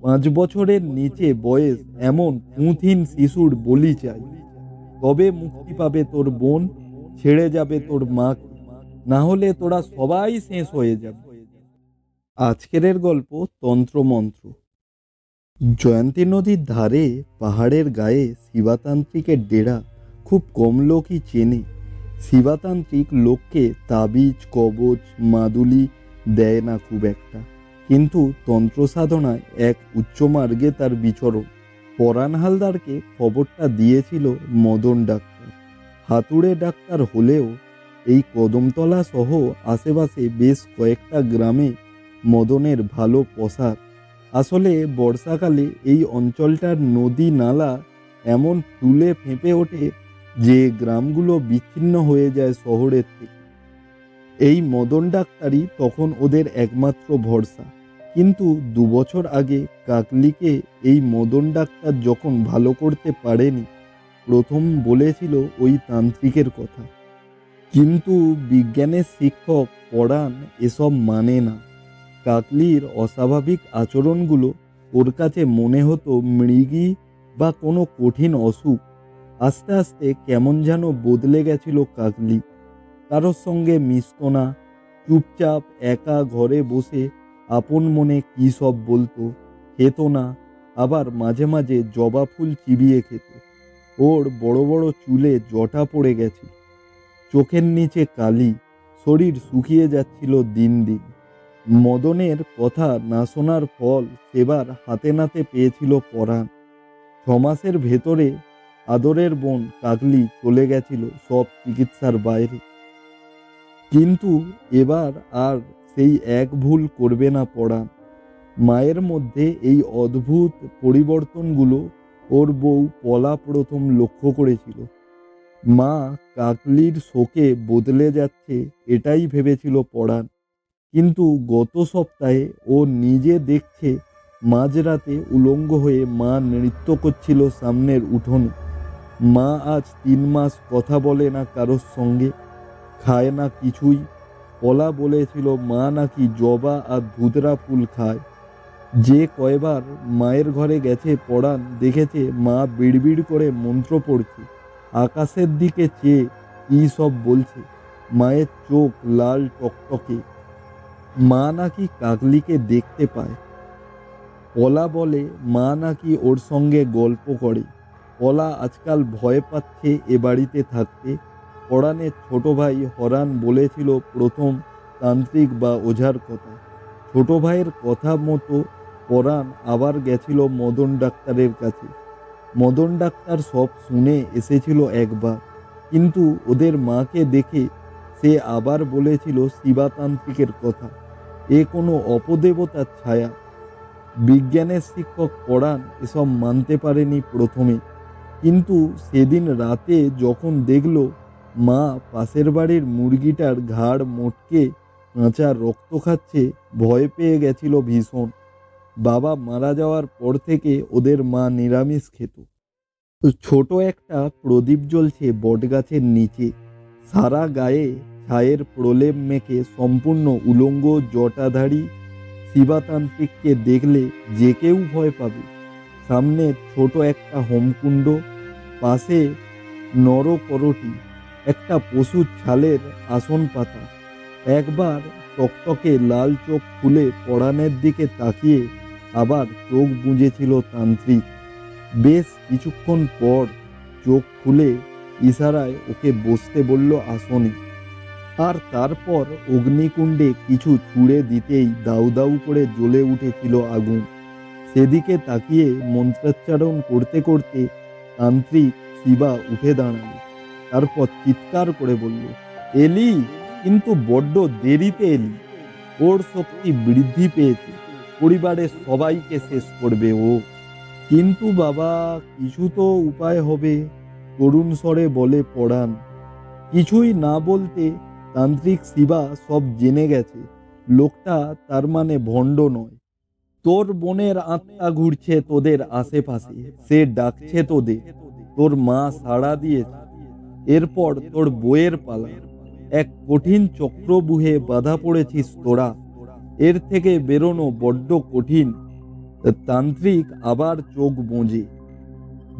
পাঁচ বছরের নিচে বয়স এমন পুঁথিন শিশুর বলি চাই। তবে মুক্তি পাবে তোর বোন? ছেড়ে যাবে তোর মা। না হলে তোরা সবাই শেষ হয়ে যাবে। আজকের গল্প তন্ত্রমন্ত্র। জয়ন্তী নদীর ধারে পাহাড়ের গায়ে শিবাতান্ত্রিকের ডেরা খুব কম লোকই চেনে। শিবাতান্ত্রিক লোককে তাবিজ, কবচ, মাদুলি দেয় না খুব একটা। কিন্তু তন্ত্র সাধনায় এক উচ্চমার্গে তার বিচরণ। পরাণ হালদারকে খবরটা দিয়েছিল মদন ডাক্তার। হাতুড়ে ডাক্তার হলেও এই কদমতলা সহ আশেপাশে বেশ কয়েকটা গ্রামে মদনের ভালো পসার। আসলে বর্ষাকালে এই অঞ্চলটার নদী নালা এমন ফুলে ফেঁপে ওঠে যে গ্রামগুলো বিচ্ছিন্ন হয়ে যায় শহরের থেকে। এই মদন ডাক্তারই তখন ওদের একমাত্র ভরসা। কিন্তু দু বছর আগে কাকলিকে এই মদন ডাক্তার যখন ভালো করতে পারেনি, প্রথম বলেছিল ওই তান্ত্রিকের কথা। কিন্তু বিজ্ঞানের শিক্ষক পড়ান এসব মানে না। কাকলির অস্বাভাবিক আচরণগুলো ওর কাছে মনে হতো মৃগী বা কোনো কঠিন অসুখ। আস্তে আস্তে কেমন যেন বদলে গেছিল কাকলি। কারোর সঙ্গে মিশত না, চুপচাপ একা ঘরে বসে আপন মনে কী সব বলতো? খেত না, আবার মাঝে মাঝে জবা ফুল চিবিয়ে খেত। ওর বড় বড় চুলে জটা পড়ে গেছিল চোখের নিচে কালি, শরীর শুকিয়ে যাচ্ছিল দিন দিন। মদনের কথা না শোনার ফল সেবার হাতে নাতে পেয়েছিল পরাণ। ছমাসের ভেতরে আদরের বোন কাকলি চলে গেছিল সব চিকিৎসার বাইরে। কিন্তু এবার আর সেই এক ভুল করবে না পড়ান মায়ের মধ্যে এই অদ্ভুত পরিবর্তনগুলো ওর বউ পলা প্রথম লক্ষ্য করেছিল। মা কাকলির শোকে বদলে যাচ্ছে এটাই ভেবেছিল পড়ান কিন্তু গত সপ্তাহে ও নিজে দেখছে মাঝরাতে উলঙ্গ হয়ে মা নৃত্য করছিল সামনের উঠোনে। মা আজ তিন মাস কথা বলে না কারোর সঙ্গে, খায় না কিছুই পলা বলেছিল, মা নাকি জবা আর ধুতরা ফুল খায়? যে কয়বার মায়ের ঘরে গেছে পড়ান, দেখেছে মা বিড়বিড় করে মন্ত্র পড়ছে। আকাশের দিকে চেয়ে কী সব বলছে, মায়ের চোখ লাল টকটকে। মা নাকি কাকলিকে দেখতে পায়। পলা বলে, মা নাকি ওর সঙ্গে গল্প করে। পলা আজকাল ভয় পাচ্ছে এ বাড়িতে থাকতে। পড়ানের ছোট ভাই হরান বলেছিল প্রথম তান্ত্রিক বা ওঝার কথা। ছোট ভাইয়ের কথা মতো পরাণ আবার গেছিল মদন ডাক্তারের কাছে। মদন ডাক্তার সব শুনে এসেছিল একবার, কিন্তু ওদের মাকে দেখে সে আবার বলেছিল শিবাতান্ত্রিকের কথা। এ কোনো অপদেবতার ছায়া। বিজ্ঞানের শিক্ষক পড়ান এসব মানতে পারেনি প্রথমে, কিন্তু সেদিন রাতে যখন দেখল মা পাশের বাড়ির মুরগিটার ঘাড় মোটকে কাঁচা রক্ত খাচ্ছে, ভয় পেয়ে গেছিল ভীষণ। বাবা মারা যাওয়ার পর থেকে ওদের মা নিরামিষ খেত। ছোট একটা প্রদীপ জ্বলছে বটগাছের নিচে। সারা গায়ে ছায়ের প্রলেপ মেখে সম্পূর্ণ উলঙ্গ জটাধারী শিবাতান্ত্রিককে দেখলে যে কেউ ভয় পাবে। সামনে ছোট একটা হোমকুণ্ড, পাশে নরকরটি। একটা পশুর ছালের আসন পাতা। একবার টকটকে লাল চোখ খুলে পড়ানের দিকে তাকিয়ে আবার চোখ বুঝেছিল তান্ত্রিক। বেশ কিছুক্ষণ পর চোখ খুলে ইশারায় ওকে বসতে বলল আসনে। আর তারপর অগ্নিকুণ্ডে কিছু ছুঁড়ে দিতেই দাউ দাউ করে জ্বলে উঠেছিল আগুন। সেদিকে তাকিয়ে মন্ত্রাচ্চারণ করতে করতে তান্ত্রিক শিবা উঠে দাঁড়াল। তারপর চিৎকার করে বলল, এলি, কিন্তু বড্ড দেরিতে এলি। ওর শক্তি বৃদ্ধি পেয়েছে। পরিবারের সবাইকে শেষ করবে ও। কিন্তু বাবা, কিছু তো উপায় হবে। করুণ স্বরে বলে পড়ান, কিছুই না বলতে তান্ত্রিক শিবা সব জেনে গেছে। লোকটা তার মানে ভণ্ড নয়। তোর বোনের আত্মা ঘুরছে তোদের আশেপাশে। সে ডাকছে তোদের। তোর মা সাড়া দিয়েছে। এরপর তোর বইয়ের পালা। এক কঠিন চক্রবুহে বাধা পড়েছিস তোরা। এর থেকে বেরোনো বড্ড কঠিন। তান্ত্রিক আবার চোখ বোঁজে।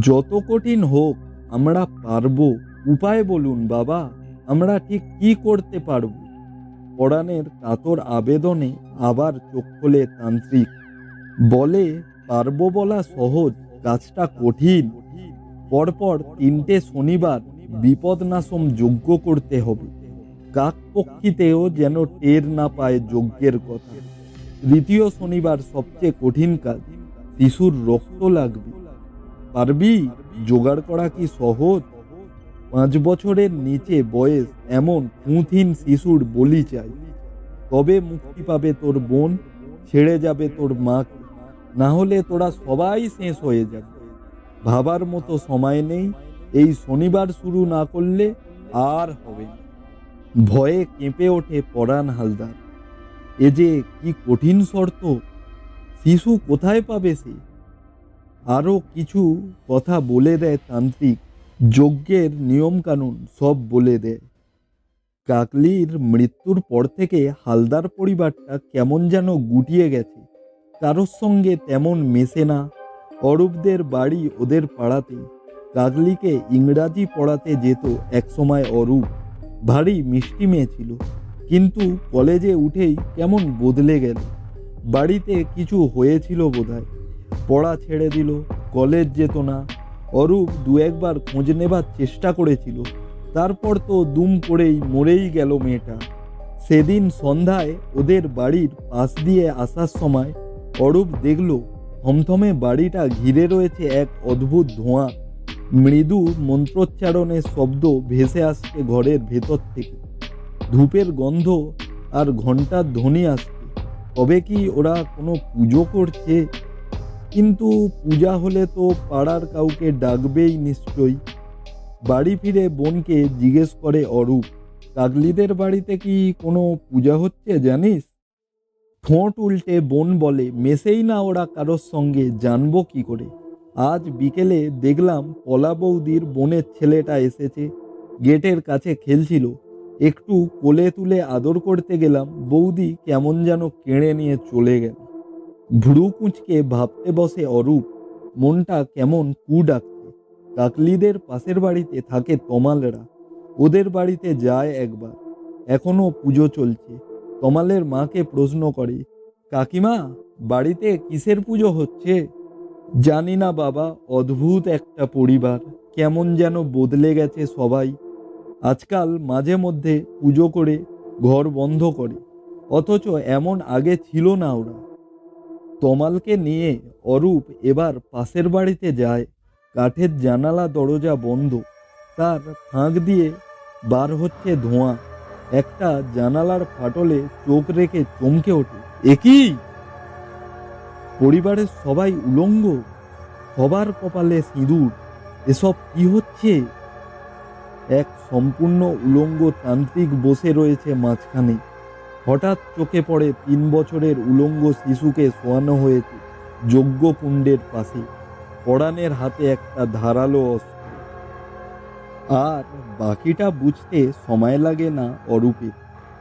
যত কঠিন হোক, আমরা পারব। উপায় বলুন বাবা, আমরা ঠিক কি করতে পারব? পরাণের কাতর আবেদনে আবার চোখ খোলে তান্ত্রিক। বলে, পারব বলা সহজ, কাজটা কঠিন। পরপর তিনটে শনিবার বিপদনাশম যজ্ঞ করতে হবে। কাক পক্ষীতেও যেন টের না পায় যজ্ঞের কথা। তৃতীয় শনিবার সবচেয়ে কঠিন কাজ, শিশুর রক্ত লাগবে। পারবি? জোগাড় করা কি সহজ? পাঁচ বছরের নিচে বয়স এমন পুঁথিন শিশুর বলি চাই। তবে মুক্তি পাবে তোর বোন? ছেড়ে যাবে তোর মাকে। না হলে তোরা সবাই শেষ হয়ে যাবে। ভাবার মতো সময় নেই। এই শনিবার শুরু না করলে আর হবে না। ভয়ে কেঁপে ওঠে পরাণ হালদার। এ যে কি কঠিন শর্ত, শিশু কোথায় পাবে সে? আরও কিছু কথা বলে দেয় তান্ত্রিক, যজ্ঞের নিয়মকানুন সব বলে দেয়। কাকলির মৃত্যুর পর থেকে হালদার পরিবারটা কেমন যেন গুটিয়ে গেছে। কারোর সঙ্গে তেমন মেশে না, অরূপদের বাড়ি ওদের পাড়াতে কাকলিকে ইংরাজি পড়াতে যেত একসময় অরূপ। ভারী মিষ্টি মেয়ে ছিল। কিন্তু কলেজে উঠেই কেমন বদলে গেল। বাড়িতে কিছু হয়েছিল বোধহয়। পড়া ছেড়ে দিল, কলেজ যেত না। অরূপ দু একবার খোঁজ নেবার চেষ্টা করেছিল। তারপর তো দুম পড়েই মরেই গেল মেয়েটা। সেদিন সন্ধ্যায় ওদের বাড়ির পাশ দিয়ে আসার সময় অরূপ দেখল, থমথমে বাড়িটা ঘিরে রয়েছে এক অদ্ভুত ধোঁয়া। মৃদু মন্ত্রোচ্চারণের শব্দ ভেসে আসছে ঘরের ভেতর থেকে। ধূপের গন্ধ আর ঘণ্টার ধ্বনি আসছে। তবে কি ওরা কোনো পুজো করছে? কিন্তু পূজা হলে তো পাড়ার কাউকে ডাকবেই নিশ্চয়ই। বাড়ি ফিরে বোনকে জিজ্ঞেস করে অরূপ, কাকলিদের বাড়িতে কি কোনো পূজা হচ্ছে জানিস? ঠোঁট উল্টে বোন বলে মেশেই না ওরা কারোর সঙ্গে জানব কি করে? আজ বিকেলে দেখলাম পলা বৌদির বোনের ছেলেটা এসেছে। গেটের কাছে খেলছিল। একটু কোলে তুলে আদর করতে গেলাম, বৌদি কেমন যেন কেড়ে নিয়ে চলে গেল। ভুরু কুঁচকে ভাবতে বসে অরূপ, মনটা কেমন কু ডাকছে। কাকলিদের পাশের বাড়িতে থাকে তমালরা, ওদের বাড়িতে যায় একবার। এখনও পুজো চলছে। তমালের মাকে প্রশ্ন করে, কাকিমা, বাড়িতে কিসের পুজো হচ্ছে? জানি না বাবা, অদ্ভুত একটা পরিবার। কেমন যেন বদলে গেছে সবাই। আজকাল মাঝে মধ্যে পুজো করে ঘর বন্ধ করে। অথচ এমন আগে ছিল না ওরা। তমালকে নিয়ে অরূপ এবার পাশের বাড়িতে যায়। কাঠের জানালা, দরজা বন্ধ। তার ফাঁক দিয়ে বার হচ্ছে ধোঁয়া। একটা জানালার ফাটলে চোখ রেখে চমকে ওঠে। একই পরিবারের সবাই উলঙ্গ, সবার কপালে সিঁদুর, এসব কি হচ্ছে? এক সম্পূর্ণ উলঙ্গ তান্ত্রিক বসে রয়েছে মাঝখানে। হঠাৎ চোখে পড়ে তিন বছরের উলঙ্গ শিশুকে শোয়ানো হয়েছে যজ্ঞকুণ্ডের পাশে। পড়ানের হাতে একটা ধারালো অস্ত্র। আর বাকিটা বুঝতে সময় লাগে না অরূপের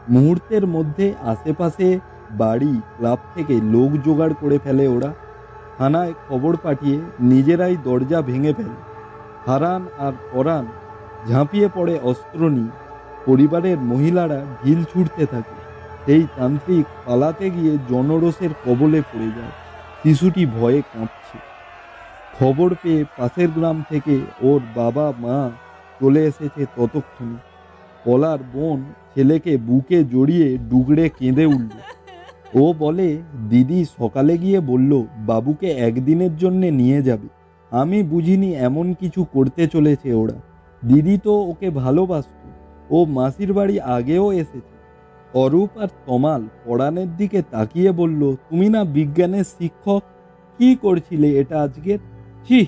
মুহূর্তের মধ্যে আশেপাশে বাড়ি, ক্লাব থেকে লোক জোগাড় করে ফেলে ওরা। থানায় খবর পাঠিয়ে নিজেরাই দরজা ভেঙে ফেলে। হারান আর পরাণ ঝাঁপিয়ে পড়ে অস্ত্র নিয়ে। পরিবারের মহিলারা ঢিল ছুটতে থাকে। সেই তান্ত্রিক পালাতে গিয়ে জনরোষের কবলে পড়ে যায়। শিশুটি ভয়ে কাঁপছে। খবর পেয়ে পাশের গ্রাম থেকে ওর বাবা, মা চলে এসেছে ততক্ষণে। পলার বোন ছেলেকে বুকে জড়িয়ে ডুগড়ে কেঁদে উঠল। ও বলে, দিদি সকালে গিয়ে বলল, বাবুকে একদিনের জন্যে নিয়ে যাবে। আমি বুঝিনি এমন কিছু করতে চলেছে ওরা। দিদি তো ওকে ভালোবাসত। ও মাসির বাড়ি আগেও এসেছে। অরূপ আর তমাল পড়ানের দিকে তাকিয়ে বলল, তুমি না বিজ্ঞানের শিক্ষক? কি করছিলে এটা আজকের? ছি,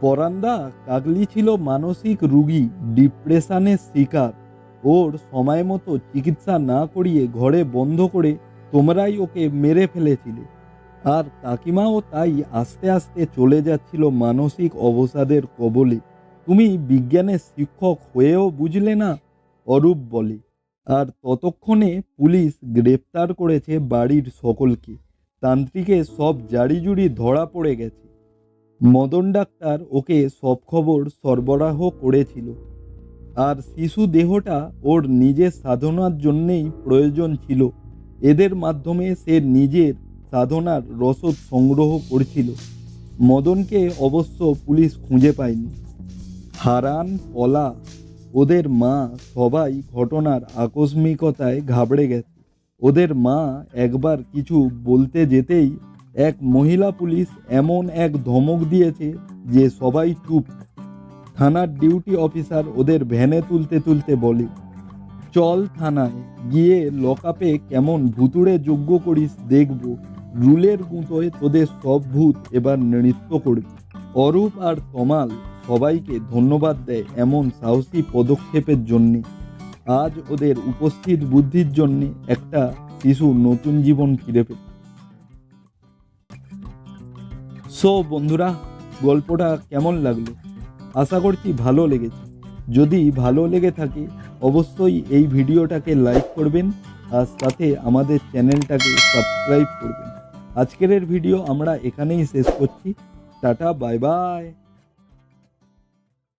পরান্দা, কাকলি ছিল মানসিক রুগী, ডিপ্রেশনের শিকার। ওর সময় মতো চিকিৎসা না করিয়ে ঘরে বন্ধ করে তোমরাই ওকে মেরে ফেলেছিলে। আর কাকিমাও তাই আস্তে আস্তে চলে যাচ্ছিল মানসিক অবসাদের কবলে। তুমি বিজ্ঞানের শিক্ষক হয়েও বুঝলে না, অরূপ বলে। আর ততক্ষণে পুলিশ গ্রেপ্তার করেছে বাড়ির সকলকে। তান্ত্রিকে সব জাড়িজুড়ি ধরা পড়ে গেছে। মদন ডাক্তার ওকে সব খবর সরবরাহ করেছিল। আর শিশু দেহটা ওর নিজের সাধনার জন্যেই প্রয়োজন ছিল। এদের মাধ্যমে সে নিজের সাধনার রসদ সংগ্রহ করছিল। মদনকে অবশ্য পুলিশ খুঁজে পায়নি। হারান, পলা, ওদের মা সবাই ঘটনার আকস্মিকতায় ঘাবড়ে গেছে। ওদের মা একবার কিছু বলতে যেতেই এক মহিলা পুলিশ এমন এক ধমক দিয়েছে যে সবাই চুপ। থানার ডিউটি অফিসার ওদের ভ্যানে তুলতে তুলতে বলে চল থানায়, গিয়ে লকআপে কেমন ভুতুড়ে যোগ্য করিস, দেখব। রুলের গুঁতোয় তোদের সব ভূত এবার নৃত্য করবে। অরূপ আর তমাল সবাইকে ধন্যবাদ দেয় এমন সাহসী পদক্ষেপের জন্যে। আজ ওদের উপস্থিত বুদ্ধির জন্যে একটা শিশু নতুন জীবন ফিরে পেল। সো, বন্ধুরা, গল্পটা কেমন লাগল? আশা করছি ভালো লেগেছে। যদি ভালো লেগে থাকে অবশ্যই এই ভিডিওটাকে লাইক করবেন আর সাথে আমাদের চ্যানেলটাকে সাবস্ক্রাইব করবেন। আজকের ভিডিও আমরা এখানেই শেষ করছি। Tata bye bye